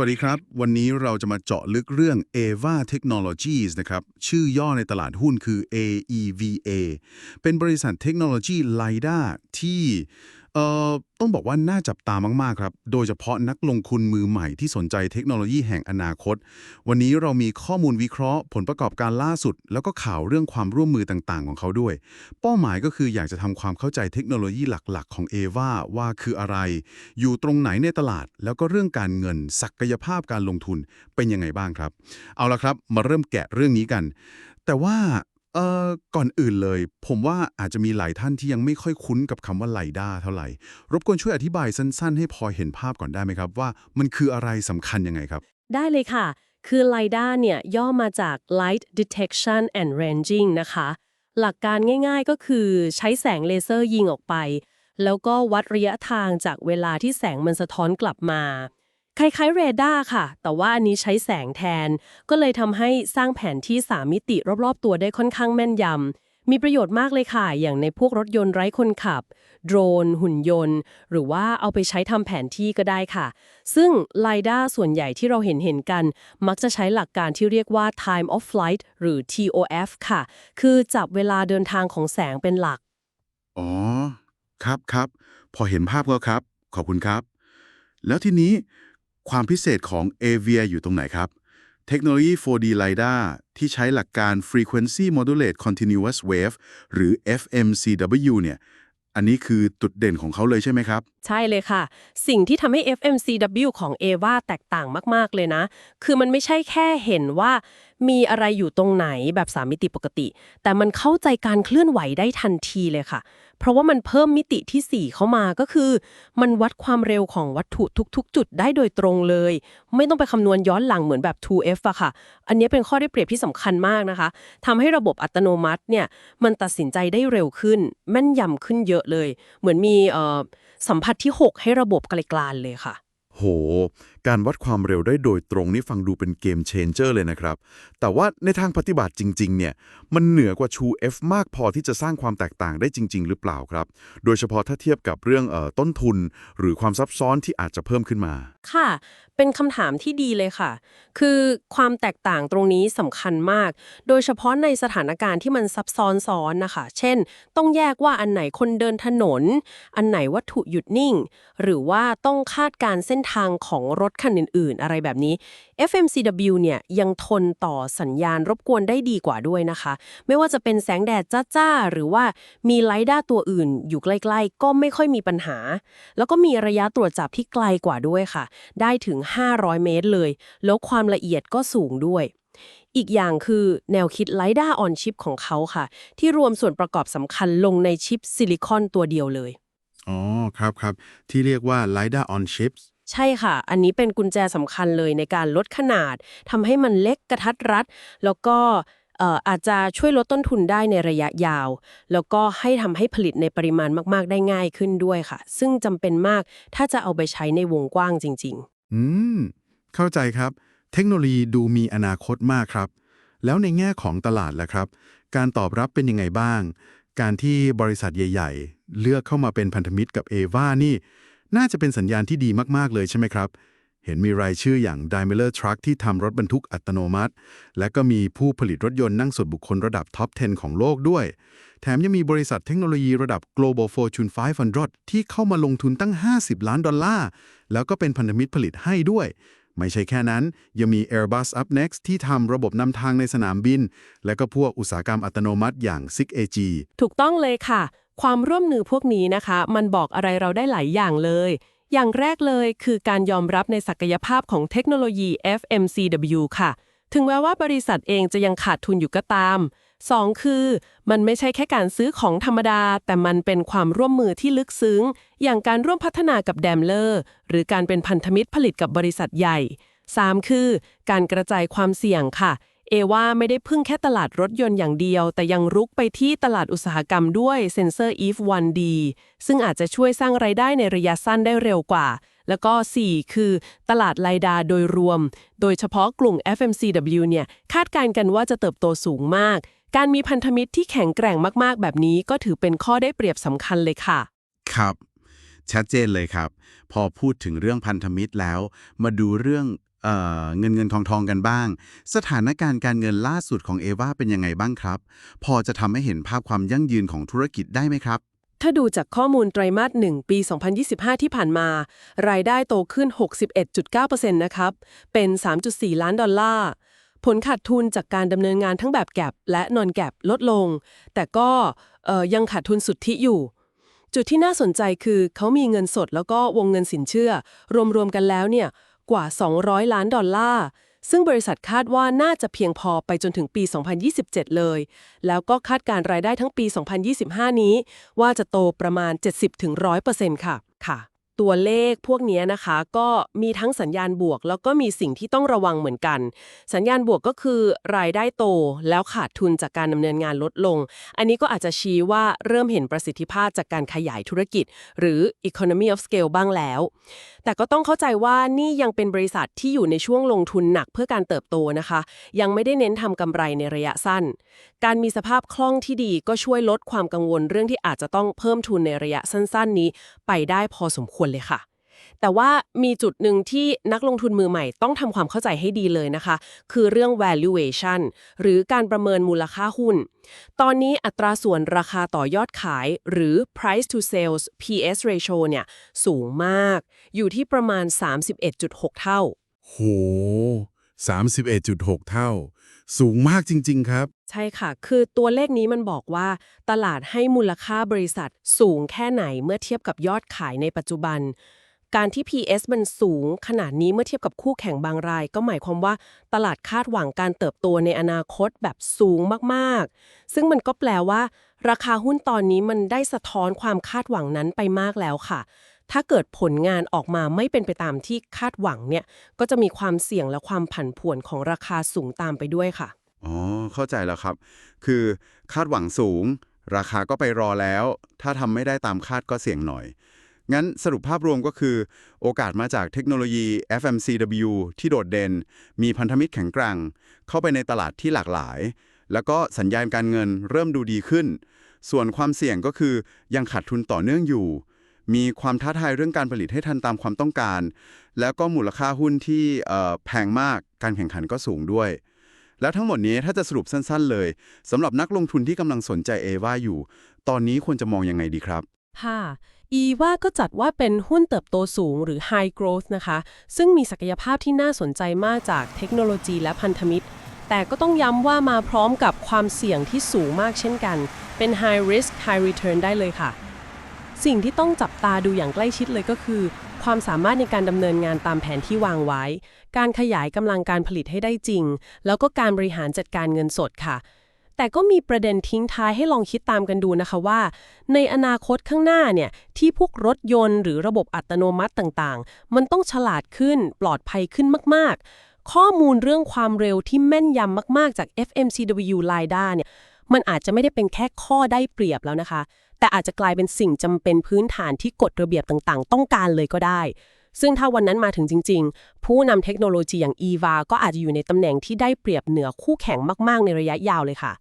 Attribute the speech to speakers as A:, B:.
A: วัสดีครับ วันนี้เราจะมาเจาะลึกเรื่อง AVA Technologies นะครับ ชื่อย่อในตลาดหุ้นคือ AEVA เป็นบริษัทเทคโนโลยีไลด้าที่ เอ่อต้องบอกว่าน่าจับตามาก ๆ ครับ โดยเฉพาะนักลงทุนมือใหม่ที่สนใจเทคโนโลยีแห่งอนาคต วันนี้เรามีข้อมูลวิเคราะห์ ผลประกอบการล่าสุด แล้วก็ข่าวเรื่องความร่วมมือต่าง ๆ ของเขาด้วย เป้าหมายก็คืออยากจะทำความเข้าใจเทคโนโลยีหลัก ๆ ของ AVA ว่าคืออะไร อยู่ตรงไหนในตลาด แล้วก็เรื่องการเงิน ศักยภาพการลงทุนเป็นยังไงบ้างครับ เอาละครับ มาเริ่มแกะเรื่องนี้กัน แต่ว่า เอ่อก่อนอื่นเลย ผมว่าอาจจะมีหลายท่านที่ยังไม่ค่อยคุ้นกับคำว่าไลด้าเท่าไหร่ รบกวนช่วยอธิบายสั้นๆ ให้พอเห็นภาพก่อนได้ไหมครับ ว่ามันคืออะไรสำคัญยังไงครับ
B: ได้เลยค่ะ คือ LiDAR เนี่ยย่อมาจาก Light Detection and Ranging นะคะ หลักการง่ายๆก็คือใช้แสงเลเซอร์ยิงออกไป แล้วก็วัดระยะทางจากเวลาที่แสงมันสะท้อนกลับมา คล้ายๆเรดาร์ค่ะ แต่ว่าอันนี้ใช้แสงแทน ก็เลยทำให้สร้างแผนที่ 3 มิติรอบๆ ตัวได้ค่อนข้างแม่นยำ มีประโยชน์มากเลยค่ะ อย่างในพวกรถยนต์ไร้คนขับ โดรน หุ่นยนต์ หรือว่าเอาไปใช้ทำแผนที่ก็ได้ค่ะ ซึ่ง LiDAR ส่วนใหญ่ที่เราเห็นเห็นกัน มักจะใช้หลักการที่เรียกว่า time of flight หรือ TOF ค่ะ คือจับเวลาเดินทางของแสงเป็นหลัก
A: อ๋อ ครับครับ พอเห็นภาพแล้วครับ ขอบคุณครับ แล้วทีนี้ ความพิเศษของ AVIA อยู่ตรงไหนครับ เทคโนโลยี 4D LiDAR ที่ใช้หลักการ Frequency Modulate Continuous Wave หรือ FMCW เนี่ยอันนี้คือจุดเด่นของเขาเลยใช่ไหมครับ
B: ใช่เลยค่ะ สิ่งที่ทำให้ FMCW ของ AVA แตกต่างมาก ๆ เลยนะ คือมันไม่ใช่แค่เห็นว่า มีอะไรอยู่ตรงไหนแบบสามมิติปกติ แต่มันเข้าใจการเคลื่อนไหวได้ทันทีเลยค่ะ เพราะว่ามันเพิ่มมิติที่ 4 เข้ามาก็คือ มันวัดความเร็วของวัตถุทุก ๆ จุดได้โดยตรงเลย ไม่ต้องไปคำนวณย้อนหลังเหมือนแบบ 2F อะค่ะ อันนี้เป็นข้อได้เปรียบที่สำคัญมากนะคะทำให้ระบบอัตโนมัติเนี่ยมันตัดสินใจได้เร็วขึ้น แม่นยำขึ้นเยอะเลย เหมือนมีเออสัมผัสที่ 6 ให้ระบบไกลๆเลยค่ะ
A: โห การวัดความเร็วได้โดยตรงนี่ฟังดูเป็นเกมเชนเจอร์เลยนะครับ แต่ว่าในทางปฏิบัติจริงๆ เนี่ย มันเหนือกว่า True F มากพอที่จะสร้างความแตกต่างได้จริง ๆ หรือเปล่าครับ โดยเฉพาะถ้าเทียบกับเรื่องเออต้นทุน หรือความซับซ้อนที่อาจจะเพิ่มขึ้นมา
B: ค่ะ เป็นคำถามที่ดีเลยค่ะ คือความแตกต่างตรงนี้สำคัญมาก โดยเฉพาะในสถานการณ์ที่มันซับซ้อนซ้อนนะคะ เช่น ต้องแยกว่าอันไหนคนเดินถนน อันไหนวัตถุหยุดนิ่ง หรือว่าต้องคาดการเส้นทางของรถคันอื่นๆ อะไรแบบนี้ FMCW เนี่ยยังทนต่อสัญญาณรบกวนได้ดีกว่าด้วยนะคะ ไม่ว่าจะเป็นแสงแดดจ้าๆ หรือว่ามีไลด้าตัวอื่น อยู่ใกล้ๆ ก็ไม่ค่อยมีปัญหา แล้วก็มีระยะตรวจจับที่ไกลกว่าด้วยค่ะ ได้ถึง 500 เมตรเลย แล้วความละเอียดก็สูงด้วยอีกอย่างคือแนวคิดไลด้าออนชิปของเขาค่ะ ที่รวมส่วนประกอบสำคัญลงในชิปซิลิคอนตัวเดียวเลย
A: อ๋อ ครับครับ ที่เรียกว่า LiDAR on chips
B: ใช่ค่ะ อันนี้เป็นกุญแจสำคัญเลยในการลดขนาดทำให้มันเล็กกระทัดรัด แล้วก็เอ่ออาจจะช่วยลดต้นทุนได้ในระยะยาว แล้วก็ให้ทำให้ผลิตในปริมาณมาก ๆ ได้ง่ายขึ้นด้วยค่ะ ซึ่งจำเป็นมากถ้าจะเอาไปใช้ในวงกว้างจริงๆ
C: อืม เข้าใจครับ เทคโนโลยีดูมีอนาคตมากครับ แล้วในแง่ของตลาดล่ะครับ การตอบรับเป็นยังไงบ้าง การที่บริษัทใหญ่ ๆ เลือกเข้ามาเป็นพันธมิตรกับเอวานี่ น่าจะเป็นสัญญาณที่ดีมากๆเลยใช่ไหมครับ เห็นมีรายชื่ออย่าง Daimler Truck ที่ทำรถบรรทุกอัตโนมัติ และก็มีผู้ผลิตรถยนต์นั่งส่วนบุคคลระดับท็อป 10 ของโลกด้วย แถมยังมีบริษัทเทคโนโลยีระดับ Global Fortune 500 ที่เข้ามาลงทุนตั้ง 50 ล้านดอลลาร์ แล้วก็เป็นพันธมิตรผลิตให้ด้วยไม่ใช่แค่นั้น ยังมี Airbus Up Next ที่ทำระบบนำทางในสนามบิน และก็พวกอุตสาหกรรมอัตโนมัติอย่าง SICK AG
B: ถูกต้องเลยค่ะ ความร่วมมือพวกนี้นะคะ มันบอกอะไรเราได้หลายอย่างเลย อย่างแรกเลยคือการยอมรับในศักยภาพของเทคโนโลยี FMCW ค่ะ ถึงแม้ว่าบริษัทเองจะยังขาดทุนอยู่ก็ตาม 2. คือ มันไม่ใช่แค่การซื้อของธรรมดา แต่มันเป็นความร่วมมือที่ลึกซึ้ง อย่างการร่วมพัฒนากับแดมเลอร์ หรือการเป็นพันธมิตรผลิตกับบริษัทใหญ่ 3. คือ การกระจายความเสี่ยงค่ะ เอว่าไม่ได้พึ่งแค่ตลาดรถยนต์อย่างเดียว แต่ยังรุกไปที่ตลาดอุตสาหกรรมด้วยเซนเซอร์ EVE 1D ซึ่งอาจจะช่วยสร้างไรายได้ในระยะสั้นได้เร็วกว่า แล้วก็ 4 คือ ตลาดไลดาโดยรวม โดยเฉพาะกลุ่ม FMCW เนี่ยคาดการณ์กันว่าจะเติบโตสูงมาก การมีพันธมิตรที่แข็งแกร่งมากๆ แบบนี้ก็ถือเป็นข้อได้เปรียบสำคัญเลยค่ะ
D: ครับ ชัดเจนเลยครับ พอพูดถึงเรื่องพันธมิตรแล้ว มาดูเรื่อง
A: เเงินเงินทองทองกันบ้าง สถานการณ์การเงินล่าสุดของเอวาเป็นยังไงบ้างครับ พอจะทำให้เห็นภาพความยั่งยืนของธุรกิจได้ไหมครับ
B: ถ้าดูจากข้อมูลไตรมาส 1 ปี 2025 ที่ผ่านมา รายได้โตขึ้น 61.9%นะครับ เป็น 3.4 ล้านดอลลาร์ ผลขาดทุนจากการดำเนินงานทั้งแบบแก็บและนอนแก็บลดลง แต่ก็ยังขาดทุนสุทธิอยู่จุดที่น่าสนใจคือเขามีเงินสดแล้วก็วงเงินสินเชื่อ รวมๆกันแล้วเนี่ย กว่า 200 ล้านดอลลาร์ ซึ่งบริษัทคาดว่าน่าจะเพียงพอไปจนถึงปี 2027 เลย แล้วก็คาดการรายได้ทั้งปี 2025 นี้ ว่าจะโตประมาณ 70-100%ค่ะค่ะ ตัวเลขพวกนี้นะคะ ก็มีทั้งสัญญาณบวก แล้วก็มีสิ่งที่ต้องระวังเหมือนกัน สัญญาณบวกก็คือ รายได้โตแล้วขาดทุนจากการดำเนินงานลดลง อันนี้ก็อาจจะชี้ว่าเริ่มเห็นประสิทธิภาพจากการขยายธุรกิจ หรือ economy of scale บ้างแล้ว แต่ก็ต้องเข้าใจว่านี่ยังเป็นบริษัทที่อยู่ในช่วงลงทุนหนักเพื่อการเติบโตนะคะ ยังไม่ได้เน้นทำกำไรในระยะสั้น การมีสภาพคล่องที่ดีก็ช่วยลดความกังวลเรื่องที่อาจจะต้องเพิ่มทุนในระยะสั้น ๆ นี้ ไปได้พอสมควรเลยค่ะ แต่ว่ามีจุดหนึ่งที่นักลงทุนมือใหม่ต้องทำความเข้าใจให้ดีเลยนะคะ คือเรื่อง valuation หรือการประเมินมูลค่าหุ้น ตอนนี้อัตราส่วนราคาต่อยอดขายหรือ price to sales PS ratio เนี่ยสูงมาก อยู่ที่ประมาณ 31.6 เท่า
D: โห 31.6 เท่า สูงมากจริง ๆ ครับ
B: ใช่ค่ะ คือตัวเลขนี้มันบอกว่า ตลาดให้มูลค่าบริษัทสูงแค่ไหนเมื่อเทียบกับยอดขายในปัจจุบัน การที่ PS มันสูงขนาดนี้เมื่อเทียบกับคู่แข่งบางราย ก็หมายความว่าตลาดคาดหวังการเติบโตในอนาคตแบบสูงมากๆ ซึ่งมันก็แปลว่า ราคาหุ้นตอนนี้มันได้สะท้อนความคาดหวังนั้นไปมากแล้วค่ะ ถ้าเกิดผลงานออกมาไม่เป็นไปตามที่คาดหวังเนี่ย ก็จะมีความเสี่ยงและความผันผวนของราคาสูงตามไปด้วยค่ะ
A: อ๋อ เข้าใจแล้วครับ คือคาดหวังสูง ราคาก็ไปรอแล้ว ถ้าทำไม่ได้ตามคาดก็เสี่ยงหน่อย งั้นสรุปภาพรวมก็คือ โอกาสมาจากเทคโนโลยี FMCW ที่โดดเด่น มีพันธมิตรแข็งแกร่ง เข้าไปในตลาดที่หลากหลาย แล้วก็สัญญาณการเงินเริ่มดูดีขึ้น ส่วนความเสี่ยงก็คือยังขาดทุนต่อเนื่องอยู่ มีความท้าทายเรื่องการผลิตให้ทันตามความต้องการ แล้วก็มูลค่าหุ้นที่แพงมากการแข่งขันก็สูงด้วย แล้วทั้งหมดนี้ถ้าจะสรุปสั้นๆ เลยสำหรับนักลงทุนที่กำลังสนใจเอวาอยู่ ตอนนี้ควรจะมองยังไงดีครับ
B: ค่ะอีว่าก็จัดว่าเป็นหุ้นเติบโตสูงหรือ High Growth นะคะ ซึ่งมีศักยภาพที่น่าสนใจมากจากเทคโนโลยีและพันธมิตร แต่ก็ต้องย้ำว่ามาพร้อมกับความเสี่ยงที่สูงมากเช่นกัน เป็น High Risk High Return ได้เลยค่ะ สิ่งที่ต้องจับตาดูอย่างใกล้ชิดเลยก็คือ ความสามารถในการดำเนินงานตามแผนที่วางไว้ การขยายกำลังการผลิตให้ได้จริง แล้วก็การบริหารจัดการเงินสดค่ะ แต่ก็มีประเด็นทิ้งท้ายให้ลองคิดตามกันดูนะคะว่า ในอนาคตข้างหน้าเนี่ยที่พวกรถยนต์หรือระบบอัตโนมัติต่างๆ มันต้องฉลาดขึ้น ปลอดภัยขึ้นมากๆ ข้อมูลเรื่องความเร็วที่แม่นยำมาก ๆ จาก FMCW LiDAR เนี่ย มันอาจจะไม่ได้เป็นแค่ข้อได้เปรียบแล้วนะคะ แต่อาจจะกลายเป็นสิ่งจำเป็นพื้นฐานที่กฎระเบียบต่างๆ ต้องการเลยก็ได้ ซึ่งถ้าวันนั้นมาถึงจริง ๆ ผู้นำเทคโนโลยีอย่าง EVA ก็อาจจะอยู่ในตำแหน่งที่ได้เปรียบเหนือคู่แข่งมาก ๆ ในระยะยาวเลยค่ะ